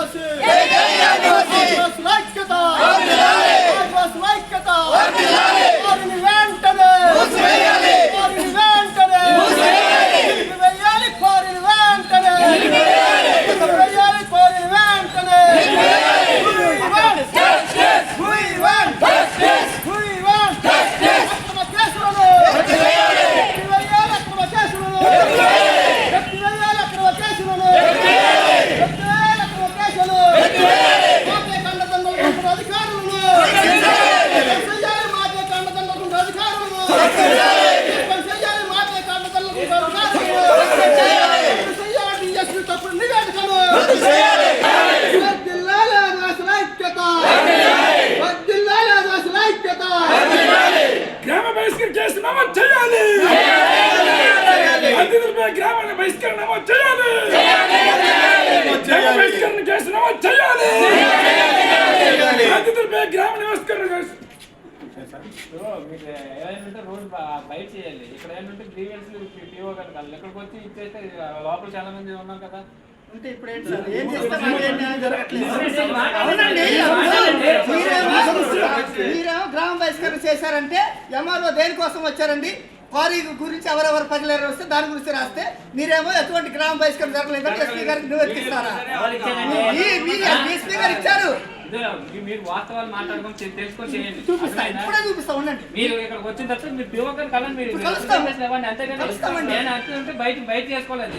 ఆదివాసీ! ఆదివాసుల ఐక్యత! ఆదివాసుల ఐక్యత! బహిష్కరణ చేయాలి. గ్రామ బహిష్కరణ కేసు నమోదు చేయాలి. బాధితులపై గ్రామ కేసు మీకు రోడ్ బయట చేయాలి. ఇక్కడ ఏంటంటే గ్రీవెన్స్ గారు ఇక్కడికి వచ్చి ఇచ్చేస్తే లోపల చాలా మంది ఉన్నారు కదా. అంటే ఇప్పుడు ఏంటి సార్? ఏం. మీరేమో గ్రామ బహిష్కరణ చేశారంటే ఎంఆర్ఓ దేనికోసం వచ్చారండి? క్వారీ గురించి ఎవరెవరు పగిలేరు వస్తే దాని గురించి రాస్తే మీరేమో ఎటువంటి గ్రామ బహిష్కరణ జరగలేదంటే ఎస్పీ గారికి నువ్వు ఎత్తిస్తారా. మీ- గారు ఇచ్చారు. మీరు వాస్తవాలు మాట్లాడుకొని తె- తెలుసుకొని చేయండి? ఇప్పుడే చూపిస్తా ఉండండి. మీరు ఇక్కడికి వచ్చిన తర్వాత మీరు గారు కలండి మీరు ఇప్పుడు కలుస్తాం. representation ఇవ్వండి అంతేగాని కలుస్తామండి. నేను అంతే ఉంటే బయట బయట చేసుకోలేదు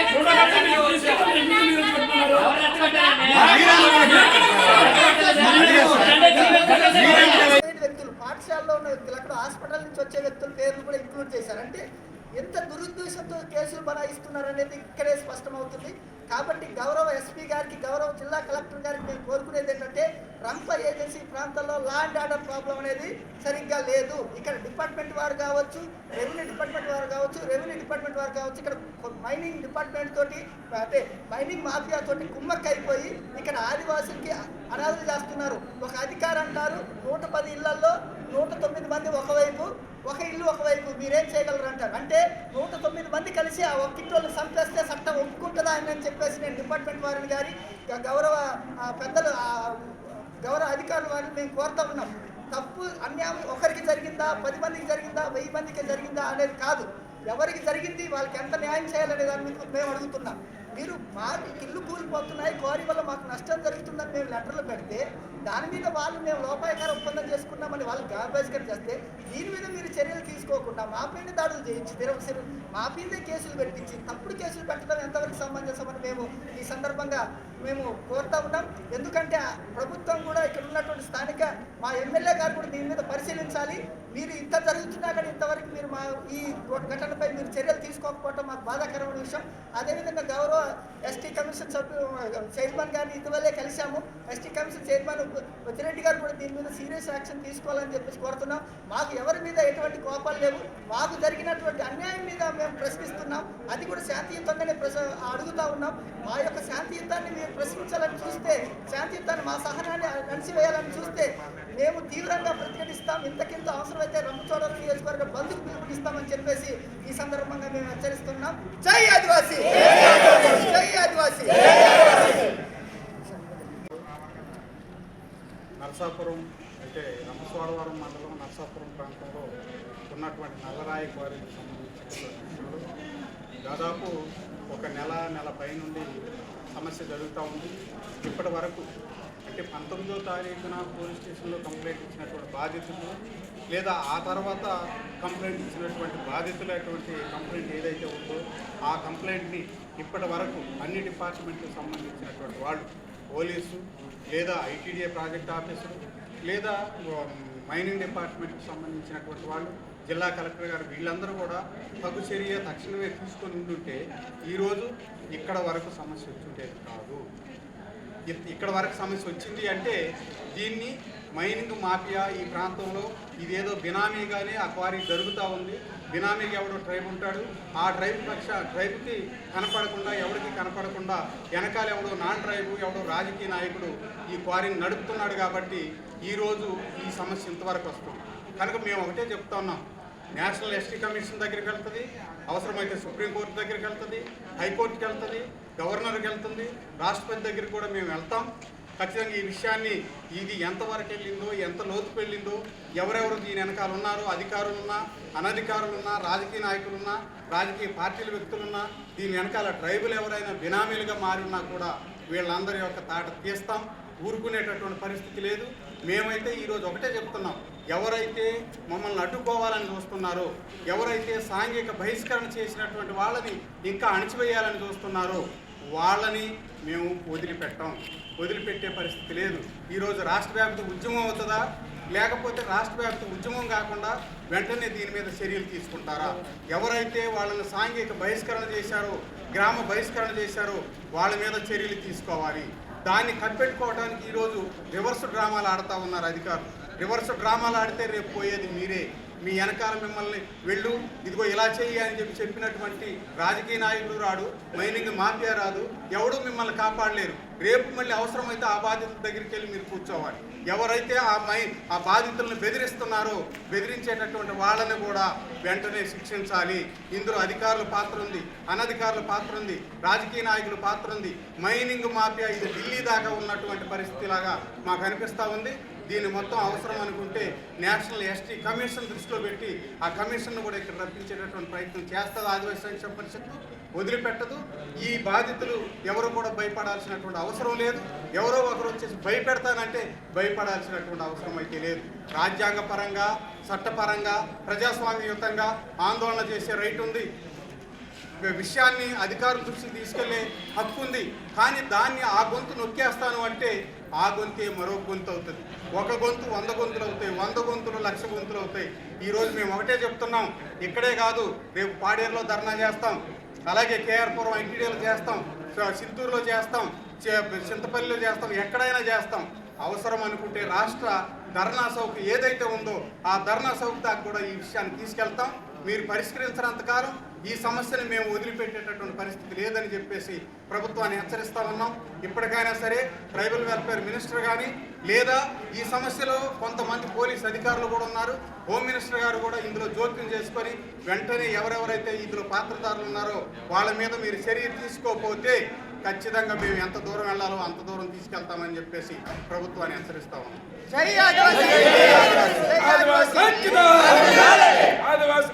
ఎవరు రెచ్చగొట్టారండి? ఏంటి అంటే? ఎవరు రెచ్చగొట్టారండి? ప్రైవేట్ వ్యక్తులు పాఠశాలలో ఉన్న వ్యక్తులు అక్కడ హాస్పిటల్ నుంచి వచ్చే వ్యక్తుల పేర్లు కూడా ఇంక్లూడ్ చేశారు. అంటే ఎంత దురుద్దేశంతో కేసులు బనాయిస్తున్నారనేది ఇక్కడే స్పష్టమవుతుంది. కాబట్టి గౌరవ ఎస్పీ గారికి గౌరవ జిల్లా కలెక్టర్ గారికి మేము కోరుకునేది ఏంటంటే రంప ఏజెన్సీ ప్రాంతాల్లో లా అండ్ ఆర్డర్ ప్రాబ్లం అనేది సరిగ్గా లేదు. ఇక్కడ డిపార్ట్మెంట్ వారు కావచ్చు రెవెన్యూ డిపార్ట్మెంట్ వారు కావచ్చు రెవెన్యూ డిపార్ట్మెంట్ వారు కావచ్చు ఇక్కడ మైనింగ్ డిపార్ట్మెంట్ తోటి అంటే మైనింగ్ మాఫియా తోటి కుమ్మక్క అయిపోయి ఇక్కడ ఆదివాసులకి అనాథలు చేస్తున్నారు. ఒక అధికారి అంటారు నూట పది ఇళ్ళలో నూట తొమ్మిది మంది ఒకవైపు ఒక ఇల్లు ఒకవైపు మీరేం చేయగలరు అంటారు? అంటే నూట తొమ్మిది మంది కలిసి ఆ ఒక్కింటోళ్ళు సంపేస్తే చట్టం ఒప్పుకుంటుందా అని చెప్పేసి నేను డిపార్ట్మెంట్ వారిని గారి గౌరవ పెద్దలు గౌరవ అధికారుల వారిని మేము కోరుతా ఉన్నాం. తప్పు అన్యాయం ఒకరికి జరిగిందా? పది మందికి జరిగిందా? వెయ్యి మందికి జరిగిందా? అనేది కాదు. ఎవరికి జరిగింది? వాళ్ళకి ఎంత న్యాయం చేయాలనే దాని మీద మేము అడుగుతున్నాం. మీరు మాకు ఇల్లు కూలిపోతున్నాయి కోరి వల్ల మాకు నష్టం జరుగుతుందని మేము లెటర్లు పెడితే దాని మీద వాళ్ళు మేము లోపాయకార ఒప్పందం చేసుకున్నామని వాళ్ళు గాబేస్కర్ చేస్తే దీని మీద మీరు చర్యలు తీసుకోకుండా మా పైన దాడులు చేయించి తిరగసిరు మా మీదే కేసులు పెట్టించి తప్పుడు కేసులు పెట్టడం ఎంతవరకు సమంజసమని మేము ఈ సందర్భంగా మేము కోరుతా ఉన్నాం. ఎందుకంటే ఆ ప్రభుత్వం కూడా ఇక్కడ ఉన్నటువంటి స్థానిక మా ఎమ్మెల్యే గారు కూడా దీని మీద పరిశీలించాలి మీరు ఇంత జరుగుతున్నా కానీ ఇంతవరకు మీరు మా ఈ ఘటనపై మీరు చర్యలు తీసుకోకపోవడం మాకు బాధాకరమైన విషయం. అదేవిధంగా గౌరవ ఎస్టీ కమిషన్ సభ్యు చైర్మన్ గారిని ఇటీవలే కలిశాము. ఎస్టీ కమిషన్ చైర్మన్ వచ్చిరెడ్డి గారు కూడా దీని మీద సీరియస్ యాక్షన్ తీసుకోవాలని చెప్పేసి కోరుతున్నాం. మాకు ఎవరి మీద ఎటువంటి కోపాలు లేవు. మాకు జరిగినటువంటి మేము ప్రశ్నిస్తున్నాం. అది కూడా శాంతియుతంగానే ప్రశ అడుగుతా ఉన్నాం. మా యొక్క శాంతియుతాన్ని మీరు ప్రశ్నించాలని చూస్తే శాంతియుతాన్ని మా సహనాన్ని అణిచివేయాలని చూస్తే మేము తీవ్రంగా ప్రతిఘటిస్తాం. ఇంతకింత అవసరమైతే రంపచోడవరం నియోజకవర్గ బంధుకు పిలుపునిస్తామని చెప్పేసి ఈ సందర్భంగా మేము హెచ్చరిస్తున్నాం. జై ఆదివాసి! జై ఆదివాసి! నరసాపురం అంటే రంపస్వాడవరం మండలం నరసాపురం ప్రాంతంలో ఉన్నటువంటి నల్లరాయి క్వారీకి సంబంధించిన దాదాపు ఒక నెల నెల పైనుండి సమస్య జరుగుతూ ఉంది. ఇప్పటి వరకు అంటే పంతొమ్మిదో తారీఖున పోలీస్ స్టేషన్లో కంప్లైంట్ ఇచ్చినటువంటి బాధితులు లేదా ఆ తర్వాత కంప్లైంట్ ఇచ్చినటువంటి బాధితులు అటువంటి కంప్లైంట్ ఏదైతే ఉందో ఆ కంప్లైంట్ని ఇప్పటి వరకు అన్ని డిపార్ట్మెంట్లకు సంబంధించినటువంటి వాళ్ళు పోలీసు లేదా ఐటీడీఏ ప్రాజెక్ట్ ఆఫీసరు లేదా మైనింగ్ డిపార్ట్మెంట్కి సంబంధించినటువంటి వాళ్ళు జిల్లా కలెక్టర్ గారు వీళ్ళందరూ కూడా తగు చర్య తక్షణమే తీసుకొని ఉంటుంటే ఈరోజు ఇక్కడ వరకు సమస్య వచ్చుంటేది కాదు. ఇక్కడ వరకు సమస్య వచ్చింది అంటే దీన్ని మైనింగ్ మాఫియా ఈ ప్రాంతంలో ఇదేదో బినామీగానే ఆ క్వారీ జరుగుతూ ఉంది. బినామీకి ఎవడో ట్రైబ్ ఉంటాడు. ఆ ట్రైబ్ పక్ష ట్రైబ్కి కనపడకుండా ఎవరికి కనపడకుండా వెనకాల ఎవడో నాన్ ట్రైబు ఎవడో రాజకీయ నాయకుడు ఈ క్వారీని నడుపుతున్నాడు కాబట్టి ఈరోజు ఈ సమస్య ఇంతవరకు వస్తుంది. కనుక మేము ఒకటే చెప్తా ఉన్నాం. నేషనల్ ఎస్టీ కమిషన్ దగ్గరికి వెళ్తుంది అవసరమైతే సుప్రీంకోర్టు దగ్గరికి వెళ్తుంది హైకోర్టుకి వెళ్తుంది గవర్నర్కి వెళ్తుంది రాష్ట్రపతి దగ్గరికి కూడా మేము వెళ్తాం. ఖచ్చితంగా ఈ విషయాన్ని ఇది ఎంతవరకు వెళ్ళిందో ఎంత లోతుకు వెళ్ళిందో ఎవరెవరు దీని వెనకాల ఉన్నారో అధికారులున్నా అనధికారులున్నా రాజకీయ నాయకులున్నా రాజకీయ పార్టీల వ్యక్తులున్నా దీని వెనకాల ట్రైబుల్ ఎవరైనా బినామీలుగా మారి ఉన్నా కూడా వీళ్ళందరి యొక్క తాట తీస్తాం. ఊరుకునేటటువంటి పరిస్థితి లేదు. మేమైతే ఈరోజు ఒకటే చెప్తున్నాం. ఎవరైతే మమ్మల్ని అడ్డుకోవాలని చూస్తున్నారో ఎవరైతే సాంఘిక బహిష్కరణ చేసినటువంటి వాళ్ళని ఇంకా అణిచివేయాలని చూస్తున్నారో వాళ్ళని మేము వదిలిపెట్టాం. వదిలిపెట్టే పరిస్థితి లేదు. ఈరోజు రాష్ట్ర వ్యాప్త ఉద్యమం అవుతుందా? లేకపోతే రాష్ట్ర వ్యాప్త ఉద్యమం కాకుండా వెంటనే దీని మీద చర్యలు తీసుకుంటారా? ఎవరైతే వాళ్ళని సాంఘిక బహిష్కరణ చేశారో గ్రామ బహిష్కరణ చేశారో వాళ్ళ మీద చర్యలు తీసుకోవాలి. దాన్ని కనిపెట్టుకోవడానికి ఈరోజు రివర్స్ డ్రామాలు ఆడుతూ ఉన్నారు అధికారులు. రివర్స్ డ్రామాలు ఆడితే రేపు పోయేది మీరే. మీ వెనకాల మిమ్మల్ని వెళ్ళు ఇదిగో ఇలా చెయ్యి అని చెప్పి చెప్పినటువంటి రాజకీయ నాయకుడు రాడు మైనింగ్ మాఫియా రాదు ఎవడూ మిమ్మల్ని కాపాడలేరు. రేపు మళ్ళీ అవసరమైతే ఆ బాధితుల దగ్గరికి వెళ్ళి మీరు కూర్చోవాలి. ఎవరైతే ఆ మై ఆ బాధితులను బెదిరిస్తున్నారో బెదిరించేటటువంటి వాళ్ళని కూడా వెంటనే శిక్షించాలి. ఇందులో అధికారుల పాత్ర ఉంది అనధికారుల పాత్ర ఉంది రాజకీయ నాయకుల పాత్ర ఉంది. మైనింగ్ మాఫియా ఇది ఢిల్లీ దాకా ఉన్నటువంటి పరిస్థితి లాగా మాకు అనిపిస్తూ ఉంది. దీన్ని మొత్తం అవసరం అనుకుంటే నేషనల్ ఎస్టీ కమిషన్ దృష్టిలో పెట్టి ఆ కమిషన్ను కూడా ఇక్కడ రప్పించేటటువంటి ప్రయత్నం చేస్తుంది ఆదివాసీ సంక్షేమ పరిషత్తు. వదిలిపెట్టదు. ఈ బాధితులు ఎవరు కూడా భయపడాల్సినటువంటి అవసరం లేదు. ఎవరో ఒకరు వచ్చేసి భయపెడతానంటే భయపడాల్సినటువంటి అవసరం అయితే లేదు. రాజ్యాంగపరంగా చట్టపరంగా ప్రజాస్వామ్యయుతంగా ఆందోళన చేసే రైట్ ఉంది. విషయాన్ని అధికారుల దృష్టికి తీసుకెళ్ళే హక్కు ఉంది. కానీ దాన్ని ఆ గొంతు నొక్కేస్తాను అంటే ఆ గొంతే మరో గొంతు అవుతుంది. ఒక గొంతు వంద గొంతులు అవుతాయి వంద గొంతులు లక్ష గొంతులు అవుతాయి. ఈరోజు మేము ఒకటే చెప్తున్నాం ఇక్కడే కాదు రేపు పాడేరులో ధర్నా చేస్తాం అలాగే కేఆర్పురం ఎన్టీడీలో చేస్తాం సింతూరులో చేస్తాం చింతపల్లిలో చేస్తాం ఎక్కడైనా చేస్తాం. అవసరం అనుకుంటే రాష్ట్ర ధర్నా చౌక్ ఏదైతే ఉందో ఆ ధర్నా సౌక్ దాకా కూడా ఈ విషయాన్ని తీసుకెళ్తాం. మీరు పరిష్కరించినంతకాలం ఈ సమస్యను మేము వదిలిపెట్టేటటువంటి పరిస్థితి లేదని చెప్పేసి ప్రభుత్వాన్ని హెచ్చరిస్తా ఉన్నాం. ఇప్పటికైనా సరే ట్రైబల్ వెల్ఫేర్ మినిస్టర్ కానీ లేదా ఈ సమస్యలో కొంతమంది పోలీస్ అధికారులు కూడా ఉన్నారు. హోమ్ మినిస్టర్ గారు కూడా ఇందులో జోక్యం చేసుకొని వెంటనే ఎవరెవరైతే ఇందులో పాత్రదారులు ఉన్నారో వాళ్ళ మీద మీరు చర్య తీసుకోకపోతే ఖచ్చితంగా మేము ఎంత దూరం వెళ్ళాలో అంత దూరం తీసుకెళ్తామని చెప్పేసి ప్రభుత్వాన్ని హెచ్చరిస్తా ఉన్నాం. ఆదివాసీ!